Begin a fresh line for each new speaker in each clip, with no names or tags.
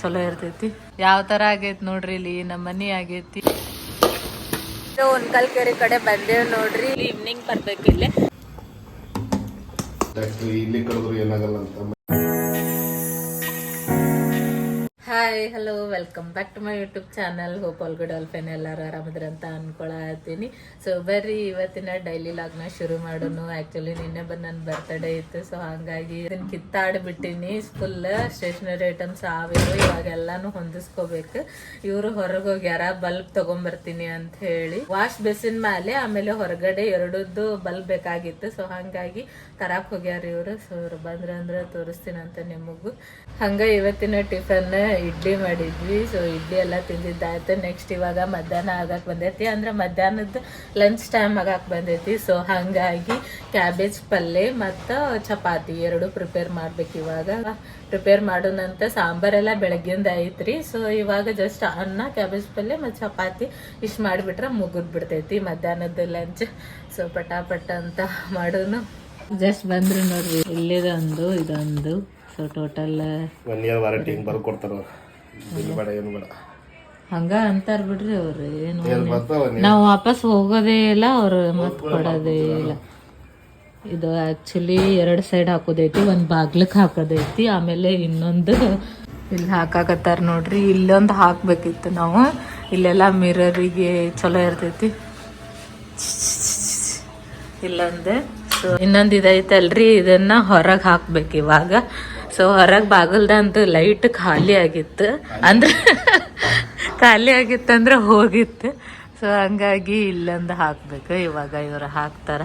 ಚಲೋ ಇರ್ತೈತಿ. ಯಾವ ತರ ಆಗೈತಿ ನೋಡ್ರಿ ಇಲ್ಲಿ? ನಮ್ಮ ಮನಿ ಆಗೈತಿ. ಕೆರೆ ಕಡೆ ಬಂದೇವ್ ನೋಡ್ರಿ. ಈವ್ನಿಂಗ್ ಬರ್ಬೇಕು ಇಲ್ಲಿ.
ಇಲ್ಲಿ ಕಳೆದ್ರು ಏನಾಗಲ್ಲ ಅಂತ.
Hi hello welcome back to my YouTube channel hope all good all fine ಎಲ್ಲರೂ ಆರಾಮದ್ರ ಅಂತ ಅನ್ಕೊಳತ್ತೀನಿ. ಸೊ ಬರ್ರಿ, ಇವತ್ತಿನ ಡೈಲಿ ಲಾಗ್ನ ಶುರು ಮಾಡೋನು. ಆಕ್ಚುಲಿ ನಿನ್ನೆ ಬಂದು ನನ್ನ ಬರ್ತಡೇ ಇತ್ತು ಸೊ ಹಾಗಾಗಿ ಇದನ್ನ ಕಿತ್ತಾಡ್ಬಿಟ್ಟಿನಿ. ಫುಲ್ ಸ್ಟೇಷನರಿ ಐಟಮ್ಸ್ ಆವಿರು ಇವಾಗ ಎಲ್ಲಾನು ಹೊಂದಿಸ್ಕೋಬೇಕು. ಇವರು ಹೊರಗೆ ಹೋಗ್ಯಾರ ಬಲ್ಬ್ ತಗೊಂಬರ್ತೀನಿ ಅಂತ ಹೇಳಿ. ವಾಶ್ ಬೇಸಿನ್ ಮೇಲೆ ಆಮೇಲೆ ಹೊರಗಡೆ ಎರಡದ್ದು ಬಲ್ಬ್ ಬೇಕಾಗಿತ್ತು. ಸೊ ಹಾಗಾಗಿ ತರಾಕ್ ಹೋಗ್ಯಾರ ಇವರು. ಸೊ ಬಂದ್ರೆ ಬಂದ್ರ ಅಂದ್ರೆ ತೋರಿಸ್ತೀನಿ ಅಂತ ನಿಮಗೂ. ಹಂಗ ಇವತ್ತಿನ ಟಿಫನ್ ಮಾಡಿದ್ವಿ. ಸೊ ಇಡ್ಲಿ ಎಲ್ಲ ತಿಂದಿದ್ದಾಯ್ತು. ನೆಕ್ಸ್ಟ್ ಇವಾಗ ಮಧ್ಯಾಹ್ನ ಆಗಕ್ಕೆ ಬಂದೈತಿ. ಅಂದ್ರೆ ಮಧ್ಯಾಹ್ನದ ಲಂಚ್ ಟೈಮ್ ಆಗಕ್ಕೆ ಬಂದೈತಿ. ಸೊ ಹಂಗಾಗಿ ಕ್ಯಾಬೇಜ್ ಪಲ್ಯ ಮತ್ತು ಚಪಾತಿ ಎರಡು ಪ್ರಿಪೇರ್ ಮಾಡ್ಬೇಕು ಇವಾಗ. ಪ್ರಿಪೇರ್ ಮಾಡೋಣಂತ ಸಾಂಬಾರೆಲ್ಲ ಬೆಳಗ್ಗಿಂದ ಐತ್ರಿ. ಸೊ ಇವಾಗ ಜಸ್ಟ್ ಅನ್ನ ಕ್ಯಾಬೇಜ್ ಪಲ್ಲೆ ಮತ್ತು ಚಪಾತಿ ಇಷ್ಟು ಮಾಡಿಬಿಟ್ರೆ ಮುಗುದ್ ಬಿಡ್ತೈತಿ ಮಧ್ಯಾಹ್ನದ ಲಂಚ್ ಸೊ ಪಟಾಪಟ ಅಂತ ಮಾಡೋನು. ಜಸ್ಟ್ ಬಂದ್ರು ನೋಡ್ರಿ. ಇಲ್ಲಿದೊಂದು, ಇದೊಂದು. So total
one year warranty ಹಿಂಗೆ ಬರ್ದು ಕೊಡ್ತಾರ. ಬಿಲ್ ಬೇಡ ಏನು ಬೇಡ.
ಹಂಗ ಅಂತಾರ ಬಿಡ್ರಿ ಅವ್ರು ಏನು
ಏನು
ನಾವು? ವಾಪಸ್ ಹೋಗೋದೇ ಇಲ್ಲ ಅವ್ರು ಮತ್ ಕೊಡೋದೇ ಇಲ್ಲ. ಇದು ಆಕ್ಚುಲಿ ಎರಡು ಸೈಡ್ ಹಾಕೋದೈತಿ ಒಂದ್ ಬಾಗ್ಲಕ್ ಹಾಕೋದೈತಿ ಆಮೇಲೆ ಇನ್ನೊಂದು ಇಲ್ಲಿ ಹಾಕಾಕತ್ತಾರ ನೋಡ್ರಿ. ಇಲ್ಲೊಂದು ಹಾಕ್ಬೇಕಿತ್ತು ನಾವು. ಇಲ್ಲೆಲ್ಲ ಮಿರರಿಗೆ ಚಲೋ ಇರ್ತೈತಿ. ಇಲ್ಲೊಂದು. ಸೊ ಇನ್ನೊಂದು ಇದೈತಲ್ರಿ ಇದನ್ನ ಹೊರಗೆ ಹಾಕ್ಬೇಕು ಇವಾಗ. ಸೊ ಹೊರಗೆ ಬಾಗಲ್ದಂತೂ ಲೈಟ್ ಖಾಲಿ ಆಗಿತ್ತು. ಅಂದ್ರೆ ಖಾಲಿ ಆಗಿತ್ತಂದ್ರೆ ಹೋಗಿತ್ತು. ಸೊ ಹಂಗಾಗಿ ಇಲ್ಲಂದ ಹಾಕ್ಬೇಕು. ಇವಾಗ ಇವರು ಹಾಕ್ತಾರ.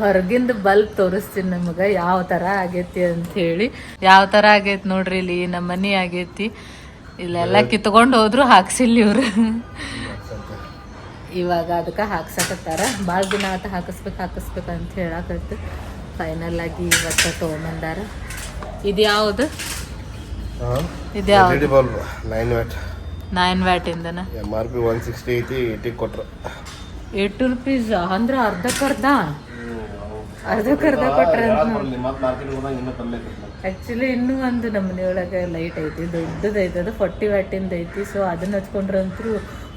ಹೊರಗಿಂದ ಬಲ್ಬ್ ತೋರಿಸ್ತೀನಿ ನಮಗೆ. ಯಾವ ಥರ ಆಗೈತಿ ಅಂತ ಹೇಳಿ. ಯಾವ ಥರ ಆಗೈತಿ ನೋಡ್ರಿ ಇಲ್ಲಿ. ನಮ್ಮ ಮನೆ ಆಗೈತಿ. ಇಲ್ಲೆಲ್ಲ ಕಿತ್ಕೊಂಡು ಹೋದ್ರು ಹಾಕ್ಸಿಲ್ಲ ಇವ್ರು. ಇವಾಗ ಅದಕ್ಕೆ ಹಾಕ್ಸಕತ್ತಾರ. ಭಾಳ ದಿನ ಆತ ಹಾಕಿಸ್ಬೇಕು ಹಾಕಿಸ್ಬೇಕು ಅಂತ ಹೇಳಕತ್ತು. ಫೈನಲ್ ಆಗಿ ಇವತ್ತು ತೊಗೊಂಬಂದಾರ. ಇದು ಯಾವುದು
ಹಾಂ?
ಇದು ಯಾವ್ದು
bulb nine watt
nine ವ್ಯಾಟಿಂದನ
M R P one sixty ಐತಿ ಏಯ್ಟಿ ಕೊಟ್ರು.
ಏಟು ರುಪೀಸ್ ಅಂದ್ರೆ ಅರ್ಧಕ್ಕರ್ಧ ಅರ್ಧಕ್ಕರ್ಧ ಕೊಟ್ರೆ ಆ್ಯಕ್ಚುಲಿ ಇನ್ನೂ ಒಂದು ನಮ್ಮ ಒಳಗೆ ಲೈಟ್ ಐತಿ ದೊಡ್ಡದೈತೆ ಐತಿ ಅದು ಫಾರ್ಟಿ ವ್ಯಾಟಿಂದ ಐತಿ. ಸೊ ಅದನ್ನ ಹಚ್ಕೊಂಡ್ರಂತೂ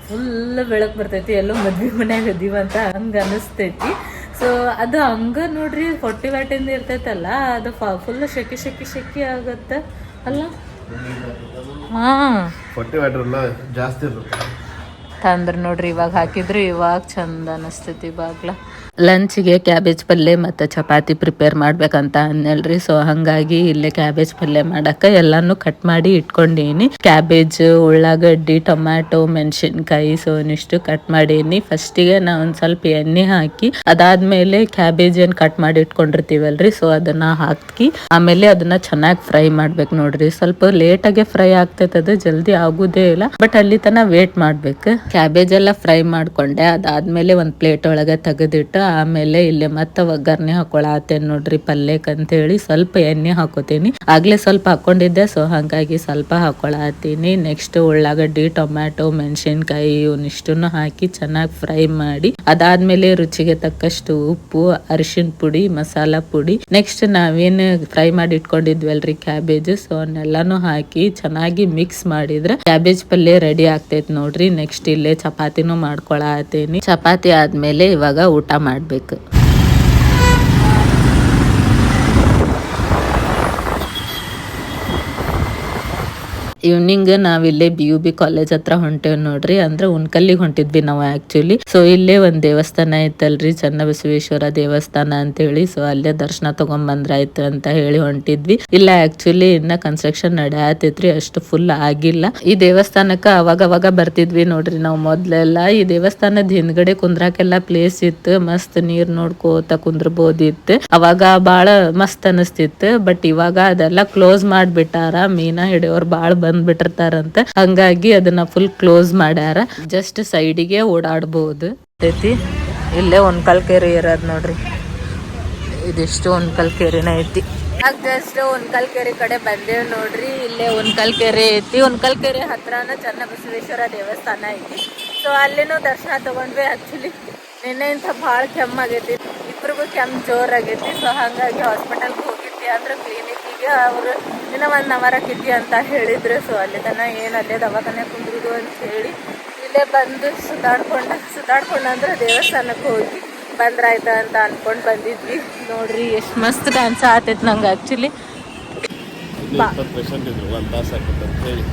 ಫುಲ್ ಬೆಳಕು ಬರ್ತೈತಿ ಎಲ್ಲೋ ಮದ್ವೆ ಮನ್ಯಾಗ ಅದೀವಂತ ಹಂಗೆ ಅನಿಸ್ತೈತಿ. ಸೊ ಅದು ಹಂಗ ನೋಡ್ರಿ ಹೊಟ್ಟೆ ವ್ಯಾಟಿಂದ ಇರ್ತೈತಲ್ಲ ಅದು ಫುಲ್ ಶೆಕಿ ಶೆಕಿ ಶೆಕಿ ಆಗುತ್ತೆ. ಅಲ್ಲ? ಹಾ.
ಜಾಸ್ತಿ
ತಂದ್ರೆ ನೋಡ್ರಿ ಇವಾಗ ಹಾಕಿದ್ರು ಇವಾಗ ಚಂದ ಅನಿಸ್ತೈತಿ ಇವಾಗ್ಲ ಲಂಚ್ಗೆ ಕ್ಯಾಬೇಜ್ ಪಲ್ಯ ಮತ್ತು ಚಪಾತಿ ಪ್ರಿಪೇರ್ ಮಾಡ್ಬೇಕಂತ ಅನ್ನಲ್ರಿ ಸೊ ಹಂಗಾಗಿ ಇಲ್ಲೇ ಕ್ಯಾಬೇಜ್ ಪಲ್ಯ ಮಾಡಕ್ಕೆ ಎಲ್ಲಾನು ಕಟ್ ಮಾಡಿ ಇಟ್ಕೊಂಡೀನಿ. ಕ್ಯಾಬೇಜ್ ಉಳ್ಳಾಗಡ್ಡಿ ಟೊಮ್ಯಾಟೊ ಮೆಣಸಿನ್ಕಾಯಿ ಸೊ ಇಷ್ಟು ಕಟ್ ಮಾಡೀನಿ. ಫಸ್ಟಿಗೆ ನಾ ಒಂದು ಸ್ವಲ್ಪ ಎಣ್ಣೆ ಹಾಕಿ, ಅದಾದ್ಮೇಲೆ ಕ್ಯಾಬೇಜ್ ಏನು ಕಟ್ ಮಾಡಿ ಇಟ್ಕೊಂಡಿರ್ತೀವಲ್ರಿ ಸೊ ಅದನ್ನ ಹಾಕಿ, ಆಮೇಲೆ ಅದನ್ನ ಚೆನ್ನಾಗಿ ಫ್ರೈ ಮಾಡ್ಬೇಕು ನೋಡ್ರಿ. ಸ್ವಲ್ಪ ಲೇಟಾಗೆ ಫ್ರೈ ಆಗ್ತೈತೆ ಅದು, ಜಲ್ದಿ ಆಗುದೇ ಇಲ್ಲ. ಬಟ್ ಅಲ್ಲಿ ತನ ವೇಟ್ ಮಾಡ್ಬೇಕು. ಕ್ಯಾಬೇಜ್ ಎಲ್ಲ ಫ್ರೈ ಮಾಡ್ಕೊಂಡೆ. ಅದಾದ್ಮೇಲೆ ಒಂದ್ ಪ್ಲೇಟ್ ಒಳಗೆ ತೆಗೆದಿಟ್ಟು ಆಮೇಲೆ ಇಲ್ಲಿ ಮತ್ತೆ ಒಗ್ಗರಣೆ ಹಾಕೊಳತ್ತೇನೆ ನೋಡ್ರಿ ಪಲ್ಯಕ್ ಅಂತ ಹೇಳಿ ಸ್ವಲ್ಪ ಎಣ್ಣೆ ಹಾಕೋತೀನಿ. ಆಗ್ಲೇ ಸ್ವಲ್ಪ ಹಾಕೊಂಡಿದ್ದೆ ಸೊ ಹಂಗಾಗಿ ಸ್ವಲ್ಪ ಹಾಕೊಳತ್ತೀನಿ ನೆಕ್ಸ್ಟ್ ಉಳ್ಳಾಗಡ್ಡಿ, ಟೊಮ್ಯಾಟೊ, ಮೆಣಸಿನ್ಕಾಯಿ ಇವನ್ನಿಷ್ಟನ್ನು ಹಾಕಿ ಚೆನ್ನಾಗಿ ಫ್ರೈ ಮಾಡಿ, ಅದಾದ್ಮೇಲೆ ರುಚಿಗೆ ತಕ್ಕಷ್ಟು ಉಪ್ಪು ಅರಿಶಿನ ಪುಡಿ, ಮಸಾಲಾ ಪುಡಿ. ನೆಕ್ಸ್ಟ್ ನಾವೇನು ಫ್ರೈ ಮಾಡಿ ಇಟ್ಕೊಂಡಿದ್ವಲ್ರಿ ಕ್ಯಾಬೇಜ್ ಸೊ ಅವನ್ನೆಲ್ಲಾನು ಹಾಕಿ ಚೆನ್ನಾಗಿ ಮಿಕ್ಸ್ ಮಾಡಿದ್ರೆ ಕ್ಯಾಬೇಜ್ ಪಲ್ಯ ರೆಡಿ ಆಗ್ತೈತ್ ನೋಡ್ರಿ. ನೆಕ್ಸ್ಟ್ ಇಲ್ಲೇ ಚಪಾತಿನೂ ಮಾಡ್ಕೊಳತೀನಿ. ಚಪಾತಿ ಆದ್ಮೇಲೆ ಇವಾಗ ಊಟ ಮಾಡ್ಬೇಕು. ಈವ್ನಿಂಗ್ ನಾವಿಲ್ಲೇ ಬಿ ಯು ಬಿ ಕಾಲೇಜ್ ಹತ್ರ ಹೊಂಟೇವ್ ನೋಡ್ರಿ. ಅಂದ್ರೆ ಉನ್ಕಲ್ಲಿಗೆ ಹೊಂಟಿದ್ವಿ ನಾವು ಆಕ್ಚುಲಿ ಸೊ ಇಲ್ಲೇ ಒಂದ್ ದೇವಸ್ಥಾನ ಐತಲ್ರಿ ಚನ್ನಬಸವೇಶ್ವರ ದೇವಸ್ಥಾನ ಅಂತ ಹೇಳಿ ಸೊ ಅಲ್ಲೇ ದರ್ಶನ ತಗೊಂಡ್ ಬಂದ್ರಾಯ್ತು ಅಂತ ಹೇಳಿ ಹೊಂಟಿದ್ವಿ. ಇಲ್ಲ ಆಕ್ಚುಲಿ ಇನ್ನ ಕನ್ಸ್ಟ್ರಕ್ಷನ್ ನಡೆಯತ್ತೈತ್ರಿ ಅಷ್ಟು ಫುಲ್ ಆಗಿಲ್ಲ. ಈ ದೇವಸ್ಥಾನಕ್ಕ ಅವಾಗ ಅವಾಗ ಬರ್ತಿದ್ವಿ ನೋಡ್ರಿ ನಾವು ಮೊದ್ಲೆಲ್ಲ. ಈ ದೇವಸ್ಥಾನದ ಹಿಂದ್ಗಡೆ ಕುಂದ್ರಾಕೆಲ್ಲ ಪ್ಲೇಸ್ ಇತ್ತು. ಮಸ್ತ್ ನೀರ್ ನೋಡ್ಕೋತ ಕುಂದ್ರಬೋದಿತ್ತು. ಅವಾಗ ಬಾಳ ಮಸ್ತ್ ಅನಸ್ತಿತ್ತು. ಬಟ್ ಇವಾಗ ಅದೆಲ್ಲ ಕ್ಲೋಸ್ ಮಾಡ್ಬಿಟ್ಟಾರ. ಮೀನಾ ಹಿಡಿಯೋರ್ ಬಾಳ ಬಂದ್ಬಿಟ್ಟಿರ್ತಾರಂತ ಹಂಗಾಗಿ ಅದನ್ನ ಫುಲ್ ಕ್ಲೋಸ್ ಮಾಡ್ಯಾರ. ಜಸ್ಟ್ ಸೈಡಿಗೆ ಓಡಾಡಬಹುದು ಐತಿ ಇಲ್ಲೇ ಒಂದ್ ಕೆರೆ ಇರೋದ್ ನೋಡ್ರಿ. ಇದಿಷ್ಟು ಒಂದ್ ಕೆರೆನ ಐತಿ. ಜಸ್ಟ್ ಒಂದ್ ಕೆರೆ ಕಡೆ ಬಂದೇವ್ ನೋಡ್ರಿ. ಇಲ್ಲೇ ಒಂದ್ ಕೆರೆ ಐತಿ. ಒಂದ್ ಕೆರೆ ಹತ್ರನ ಚನ್ನಬಸವೇಶ್ವರ ದೇವಸ್ಥಾನ ಐತಿ. ಸೊ ಅಲ್ಲಿನೂ ದರ್ಶನ ತಗೊಂಡ್ವಿ ಆಕ್ಚುಲಿ ನಿನ್ನೆ ಇಂಥ ಭಾಳ ಕೆಮ್ಮಾಗೈತಿ. ಇಬ್ರಿಗೂ ಕೆಮ್ಮು ಜೋರಾಗೈತಿ. ಸೊ ಹಂಗಾಗಿ ಹಾಸ್ಪಿಟಲ್ಗೆ ಹೋಗಿದ್ವಿ. ಅಂದ್ರೆ ಕ್ಲಿನಿಕ್ಕಿಗೆ ಅವರು ಇನ್ನ ಒಂದ್ ಅವರಕ್ಕೆ ಕಿದ್ದಿ ಅಂತ ಹೇಳಿದ್ರು. ಸೊ ಅಲ್ಲಿ ತನ ಏನ್ ಅಲ್ಲೇ ದವಾಖಾನೆ ಕುಂದ್ರುದು ಅಂತ ಹೇಳಿ ಇಲ್ಲೇ ಬಂದು ಸುತ್ತಾಡ್ಕೊಂಡು ಸುತ್ತಾಡ್ಕೊಂಡು ಅಂದ್ರೆ ದೇವಸ್ಥಾನಕ್ಕೆ ಹೋಗಿ ಬಂದ್ರಾಯ್ತ ಅಂತ ಅನ್ಕೊಂಡ್ ಬಂದಿದ್ವಿ. ನೋಡ್ರಿ ಎಷ್ಟು ಮಸ್ತ್ ಡಾನ್ಸ್ ಆತೈತ್ ನಂಗೆ
ಹೇಳಿ.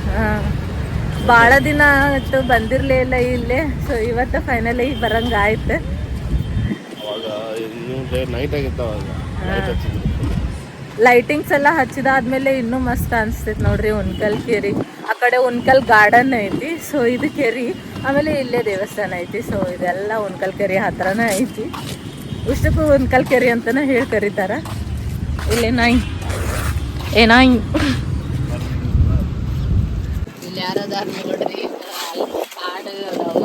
ಭಾಳ ದಿನ ಆಯ್ತು ಬಂದಿರ್ಲೇ ಇಲ್ಲ ಇಲ್ಲೇ. ಸೊ ಇವತ್ತು ಫೈನಲಿ ಬರಂಗ ಆಯ್ತು
ನೈಟ್ ಆಗಿತ್ತು
ಲೈಟಿಂಗ್ಸ್ ಎಲ್ಲ ಹಚ್ಚಿದಾದ್ಮೇಲೆ ಇನ್ನೂ ಮಸ್ತ್ ಅನಿಸ್ತೈತೆ ನೋಡ್ರಿ ಉನ್ಕಲ್ ಕೆರಿ. ಆ ಕಡೆ ಉನ್ಕಲ್ ಗಾರ್ಡನ್ ಐತಿ ಸೊ ಇದು ಕೆರಿ. ಆಮೇಲೆ ಇಲ್ಲೇ ದೇವಸ್ಥಾನ ಐತಿ ಸೊ ಇದೆಲ್ಲ ಉನ್ಕಲ್ ಕೆರಿ ಹತ್ರನೇ ಐತಿ. ಇಷ್ಟಕ್ಕೂ ಉನ್ಕಲ್ ಕೆರಿ ಅಂತಾನೆ ಹೇಳಿ ಕರೀತಾರ. ಇಲ್ಲಿ ನಾಯಿ. ಏ ನಾಯಿ. ಇಲ್ಲಿ ಯಾರದಾರ ನೋಡ್ರಿ ಹಾಡು ಅದಾವು.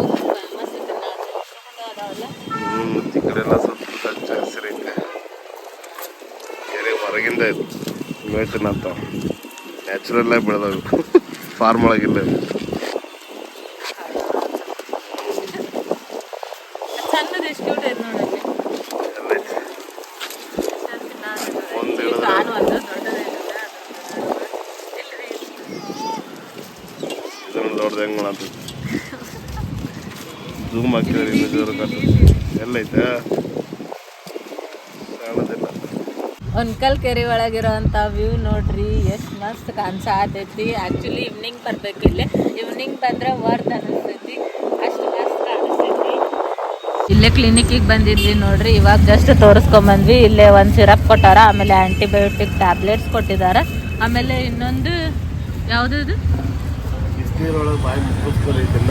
ಅದಾವಲ್ಲ
ಹ್ಞೂ ಈ ಕಡೆ ಎಲ್ಲ ಸ್ವಲ್ಪ ಹಚ್ಚ ಹಸಿರೈತೆ ಕೆರೆ ಹೊರಗಿಂದ ಇದು ಮೇಟಿನ ಅಂತ ನ್ಯಾಚುರಲ್ ಆಗಿ ಬೆಳೆದವು ಫಾರ್ಮ್ ಒಳಗಿಲ್ಲ ಇವು.
ಸಣ್ಣದು ಎಷ್ಟು ಕ್ಯೂಟ್ ಐತೆ ನೋಡಲ್ಲಿ
ಎಲ್ಲೈತೆ ಒಂದು
ಇದು
ಹಿಡಿದ್ರೆ
ಕಾಣುವಲ್ದು ದೊಡ್ಡದೈತಲ್ಲ ಇಲ್ರಿ
ಇದನ್ನು ದೊಡ್ಡದು ಹೆಂಗೆ ಮಾಡತ್ತೈತಿ ಝೂಮ್ ಹಾಕಿದ್ರೆ ಇನ್ನೂ ಜೋರು ಕಟ್ಟು ಎಲ್ಲೈತೆ
ಒನ್ಕಲ್ ಕೆರೆ ಒಳಗಿರೋಂಥ ವ್ಯೂ ನೋಡ್ರಿ, ಎಷ್ಟು ಮಸ್ತ್ ಕಾಣಿಸತೈತಿ ಆ್ಯಕ್ಚುಲಿ ಇವ್ನಿಂಗ್ ಬರ್ಬೇಕು ಇಲ್ಲಿ. ಈವ್ನಿಂಗ್ ಬಂದ್ರೆ ವರ್ತ್ ಅನಿಸ್ತೈತಿ. ಅಷ್ಟು ಮಸ್ತ್ ಕಾಣಿಸ್ತೈತಿ. ಇಲ್ಲೇ ಕ್ಲಿನಿಕ್ಕಿಗೆ ಬಂದಿದ್ವಿ ನೋಡ್ರಿ, ಇವಾಗ ಜಸ್ಟ್ ತೋರಿಸ್ಕೊಂಬಂದ್ವಿ. ಇಲ್ಲೇ ಒಂದು ಸಿರಪ್ ಕೊಟ್ಟಾರ, ಆಮೇಲೆ ಆ್ಯಂಟಿಬಯೋಟಿಕ್ ಟ್ಯಾಬ್ಲೆಟ್ಸ್ ಕೊಟ್ಟಿದ್ದಾರೆ ಆಮೇಲೆ ಇನ್ನೊಂದು ಯಾವುದದು
ಬಿಸಿನೀರೊಳಗೆ ಬಾಯಿ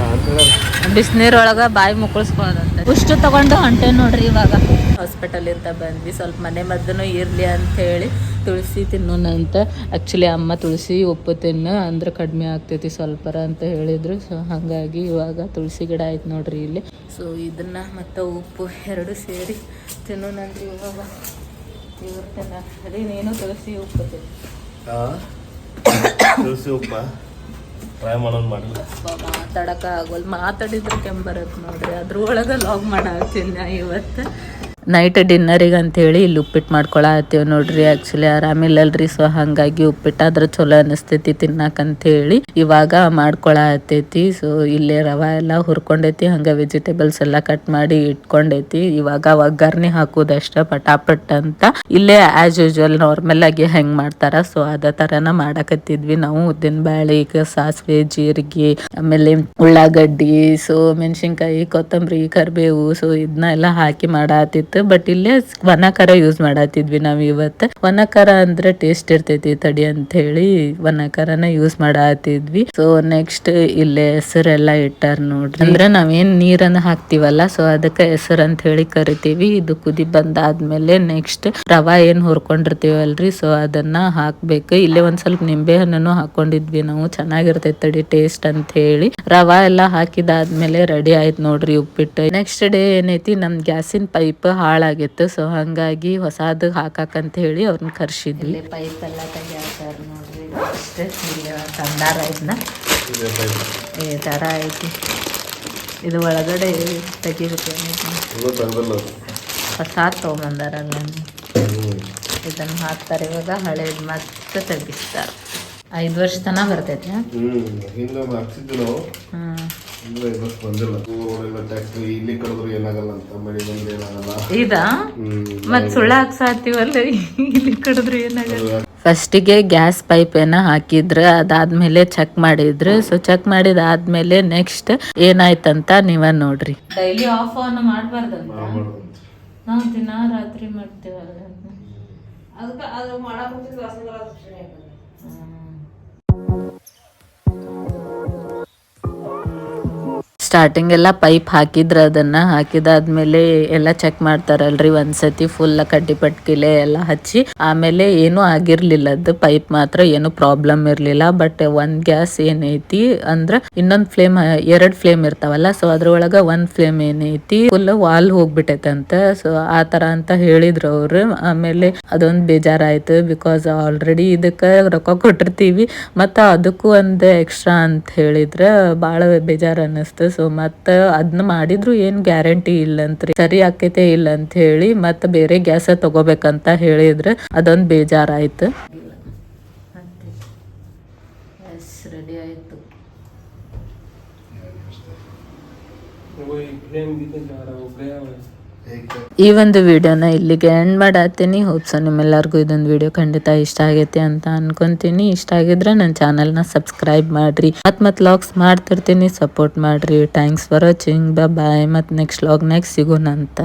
ಅಂತ
ಬಿಸಿನೀರೊಳಗೆ ಬಾಯಿ ಮುಕ್ಕಳಿಸ್ಕೊಳ್ಳೋದಂತೆ. ಉಷ್ಟು ತಗೊಂಡು ಹೊಂಟೆ ನೋಡ್ರಿ ಇವಾಗ. ಹಾಸ್ಪಿಟಲಿಂದ ಬಂದ್ವಿ. ಸ್ವಲ್ಪ ಮನೆ ಮದ್ದನು ಇರಲಿ ಅಂತ ಹೇಳಿ ತುಳಸಿ ತಿನ್ನೋಣಂತ ಆ್ಯಕ್ಚುಲಿ ಅಮ್ಮ ತುಳಸಿ ಉಪ್ಪು ತಿನ್ನು ಅಂದ್ರೆ ಕಡಿಮೆ ಆಗ್ತೈತಿ ಸ್ವಲ್ಪರ ಅಂತ ಹೇಳಿದ್ರು. ಸೊ ಹಾಗಾಗಿ ಇವಾಗ ತುಳಸಿ ಗಿಡ ಆಯ್ತು ನೋಡ್ರಿ ಇಲ್ಲಿ. ಸೊ ಇದನ್ನ ಮತ್ತು ಉಪ್ಪು ಎರಡು ಸೇರಿ ತಿನ್ನೋಣಂದ್ರಿ ಇವಾಗ. ಇವ್ರ ತಿನ್ನ. ಅದೇ ನೀನು ತುಳಸಿ ಉಪ್ಪು ತಿನ್ನು.
ತುಳಸಿ ಉಪ್ಪ? ಟ್ರೈ ಮಾಡೋದು ಮಾಡಿಲ್ಲ
ಮಾತಾಡಕ ಆಗೋಲ್ ಮಾತಾಡಿದ್ರೆ ಕೆಂಬರತ್ ನೋಡ್ರಿ. ಅದ್ರೊಳಗೆ ಲಾಗ್ ಮಾಡತ್ತೀನಿ ಇವತ್ತು. ನೈಟ್ ಡಿನ್ನರಿಗೆ ಅಂಥೇಳಿ ಇಲ್ಲಿ ಉಪ್ಪಿಟ್ಟು ಮಾಡ್ಕೊಳತ್ತೀವಿ ನೋಡ್ರಿ. ಆ್ಯಕ್ಚುಲಿ ಆರಾಮಿಲ್ಲಲ್ರಿ ಸೊ ಹಾಗಾಗಿ ಉಪ್ಪಿಟ್ಟಾದ್ರೆ ಚಲೋ ಅನಿಸ್ತೈತಿ ಹೇಳಿ ಇವಾಗ ಮಾಡ್ಕೊಳತ್ತೈತಿ ಸೊ ಇಲ್ಲೇ ರವೆ ಎಲ್ಲ ಹುರ್ಕೊಂಡೈತಿ, ಹಂಗೆ ವೆಜಿಟೇಬಲ್ಸ್ ಎಲ್ಲ ಕಟ್ ಮಾಡಿ ಇಟ್ಕೊಂಡೈತಿ. ಇವಾಗ ಒಗ್ಗರ್ಣಿ ಹಾಕೋದಷ್ಟ ಪಟಾಪಟ್ ಅಂತ. ಇಲ್ಲೇ ಆಸ್ ಯೂಶ್ವಲ್ ನಾರ್ಮಲ್ ಆಗಿ ಹೆಂಗ್ ಮಾಡ್ತಾರ ಸೊ ಅದೇ ಥರನ ಮಾಡಕತ್ತಿದ್ವಿ ನಾವು. ಉದ್ದಿನ ಬ್ಯಾಳೆ ಈಗ ಸಾಸಿವೆ, ಜೀರಿಗೆ, ಆಮೇಲೆ ಉಳ್ಳಾಗಡ್ಡಿ ಸೊ ಮೆಣಸಿನ್ಕಾಯಿ, ಕೊತ್ತಂಬರಿ, ಕರಿಬೇವು ಸೊ ಇದನ್ನ ಎಲ್ಲ ಹಾಕಿ ಮಾಡಾತಿತ್ತು. ಬಟ್ ಇಲ್ಲೇ ವನ ಯೂಸ್ ಮಾಡತ್ತಿದ್ವಿ ನಾವು ಇವತ್ತು. ವನ ಅಂದ್ರೆ ಟೇಸ್ಟ್ ಇರ್ತೈತಿ ತಡಿ ಅಂತ ಹೇಳಿ ವನ ಯೂಸ್ ಮಾಡತ್ತಿದ್ವಿ ಸೊ ನೆಕ್ಸ್ಟ್ ಇಲ್ಲೇ ಹೆಸರೆಲ್ಲ ಇಟ್ಟಾರ ನೋಡ್ರಿ. ಅಂದ್ರೆ ನಾವೇನ್ ನೀರನ್ನ ಹಾಕ್ತಿವಲ್ಲ ಸೊ ಅದಕ್ಕೆ ಹೆಸರು ಅಂತ ಹೇಳಿ ಕರಿತೀವಿ. ಇದು ಕುದಿ ಬಂದಾದ್ಮೇಲೆ ನೆಕ್ಸ್ಟ್ ರವಾ ಏನ್ ಹುರ್ಕೊಂಡಿರ್ತೀವಲ್ರಿ ಸೊ ಅದನ್ನ ಹಾಕ್ಬೇಕು. ಇಲ್ಲೇ ಒಂದ್ ಸ್ವಲ್ಪ ನಿಂಬೆ ಹಣ್ಣನ್ನು ಹಾಕೊಂಡಿದ್ವಿ ನಾವು. ಚೆನ್ನಾಗಿರ್ತೈತಿ ತಡಿ ಟೇಸ್ಟ್ ಅಂತ ಹೇಳಿ. ರವಾ ಎಲ್ಲ ಹಾಕಿದಾದ್ಮೇಲೆ ರೆಡಿ ಆಯ್ತು ನೋಡ್ರಿ ಉಪ್ಪಿಟ್ಟು. ನೆಕ್ಸ್ಟ್ ಡೇ ಏನೈತಿ, ನಮ್ ಗ್ಯಾಸಿನ ಪೈಪ್ ಹಾಳಾಗಿತ್ತು. ಸೊ ಹಂಗಾಗಿ ಹೊಸದು ಹಾಕಕ್ಕಂತ ಹೇಳಿ ಅವ್ರನ್ನ ಕರ್ಸಿದ್ವಿ. ಪೈಪ್ ಎಲ್ಲ ತೆಗಿಯಾತಾರ ನೋಡ್ರಿ. ಅಷ್ಟೇ ಇಲ್ಲಿ ತಂದಾರ ಇದನ್ನ
ಇದೆ
ಈ ಥರ ಐತಿ. ಇದು ಒಳಗಡೆ
ತೆಗಿಬೇಕೇನು.
ಹೊಸಾದ್ ತೊಗೊಂಬಂದಾರಲ್ಲ. ಇದನ್ನ ಹಾಕ್ತಾರೆ ಇವಾಗ ಹಳೇದು ಮತ್ತೆ ತೆಗಿಸ್ತಾರೆ. ಐದು ವರ್ಷ ತನ ಬರ್ತೈತಿ
ಹ್ಮ್. ಅಂದ್ರೆ ಇವತ್ತು ಬಂದಿಲ್ಲ. ಊರೆಲ್ಲ ಟ್ಯಾಕ್ಸ್ ಇಲ್ಲಿ ಕಡಿದ್ರು ಏನಾಗಲ್ಲ ಅಂತ ಮಳೆ ಬಂದ್ರೆ ಏನಾಗಲ್ಲ.
ಇದಾ?
ಹ್ಮ್
ಮತ್ ಸುಳ್ಳ ಹಾಕ್ಸಾತೀವಲ್ಲ ಇಲ್ಲಿ ಕಡಿದ್ರೆ ಏನಾಗಲ್ಲ. ಫಸ್ಟಿಗೆ ಗ್ಯಾಸ್ ಪೈಪ್ ಏನ ಹಾಕಿದ್ರ ಅದಾದ್ಮೇಲೆ ಚೆಕ್ ಮಾಡಿದ್ರು. ಸೊ ಚೆಕ್ ಮಾಡಿದಾದ್ಮೇಲೆ ನೆಕ್ಸ್ಟ್ ಏನಾಯ್ತಂತ ನೀವ ನೋಡ್ರಿ. ಡೈಲಿ ಆಫ್ ಆನ್ ಮಾಡಬಾರ್ದು
ನಾವ್
ದಿನ ರಾತ್ರಿ ಮಾಡ್ತೇವಲ್ಲ ಸ್ಟಾರ್ಟಿಂಗ್ ಎಲ್ಲ ಪೈಪ್ ಹಾಕಿದ್ರೆ ಅದನ್ನ ಹಾಕಿದಾದ್ಮೇಲೆ ಎಲ್ಲ ಚೆಕ್ ಮಾಡ್ತಾರಲ್ರಿ ಒಂದ್ಸತಿ ಫುಲ್ ಕಡ್ಡಿ ಪಟ್ಕಿಲೆ ಎಲ್ಲ ಹಚ್ಚಿ, ಆಮೇಲೆ ಏನು ಆಗಿರ್ಲಿಲ್ಲ ಅದು ಪೈಪ್ ಮಾತ್ರ, ಏನು ಪ್ರಾಬ್ಲಮ್ ಇರ್ಲಿಲ್ಲ. ಬಟ್ ಒಂದ್ ಗ್ಯಾಸ್ ಏನೈತಿ ಅಂದ್ರ ಇನ್ನೊಂದ್ ಫ್ಲೇಮ್ ಎರಡ್ ಫ್ಲೇಮ್ ಇರ್ತಾವಲ್ಲ ಸೊ ಅದ್ರೊಳಗ ಒಂದ್ ಫ್ಲೇಮ್ ಏನೈತಿ ಫುಲ್ ವಾಲ್ ಹೋಗ್ಬಿಟ್ಟೈತಂತ ಸೊ ಆ ತರ ಅಂತ ಹೇಳಿದ್ರು ಅವ್ರು. ಆಮೇಲೆ ಅದೊಂದ್ ಬೇಜಾರಾಯ್ತು ಬಿಕಾಸ್ ಆಲ್ರೆಡಿ ಇದಕ್ಕ ರೊಕ್ಕ ಕೊಟ್ಟಿರ್ತೀವಿ, ಮತ್ತ ಅದಕ್ಕೂ ಒಂದ್ ಎಕ್ಸ್ಟ್ರಾ ಅಂತ ಹೇಳಿದ್ರ ಬಾಳ ಬೇಜಾರ್ ಅನ್ನಿಸ್ತು. ಸೊ ಮತ್ತ ಅದನ್ನ ಮಾಡಿದ್ರು ಏನ್ ಗ್ಯಾರಂಟಿ ಇಲ್ಲಂತ್ರಿ ಸರಿ ಆಕೈತೆ ಇಲ್ಲ ಅಂತ ಹೇಳಿ ಮತ್ತ ಬೇರೆ ಗ್ಯಾಸ ತಗೋಬೇಕಂತ ಹೇಳಿದ್ರ ಅದೊಂದ್ ಬೇಜಾರಾಯ್ತು ರೆಡಿ ಆಯಿತು
वही फ्रेम भी तो जा रहा हो गया है
ಈ ಒಂದು ವಿಡಿಯೋನ ಇಲ್ಲಿಗೆ ಎಂಡ್ ಮಾಡತ್ತೀನಿ. ಹೋಪ್ಸ ನಿಮ್ಮೆಲ್ಲರಿಗೂ ಇದೊಂದು ವಿಡಿಯೋ ಖಂಡಿತ ಇಷ್ಟ ಆಗೈತಿ ಅಂತ ಅನ್ಕೊಂತೀನಿ. ಇಷ್ಟ ಆಗಿದ್ರೆ ನನ್ನ ಚಾನಲ್ನ ಸಬ್ಸ್ಕ್ರೈಬ್ ಮಾಡ್ರಿ. ಮತ್ ಮತ್ತೆ ಲಾಗ್ಸ್ ಮಾಡ್ತಿರ್ತೀನಿ. ಸಪೋರ್ಟ್ ಮಾಡ್ರಿ. ಥ್ಯಾಂಕ್ಸ್ ಫಾರ್ ವಾಚಿಂಗ್ ಬಾಯ್ ಮತ್ತು ನೆಕ್ಸ್ಟ್ ಲಾಗ್ ನೆಕ್ಸ್ಟ್ ಸಿಗೋಣಂತ.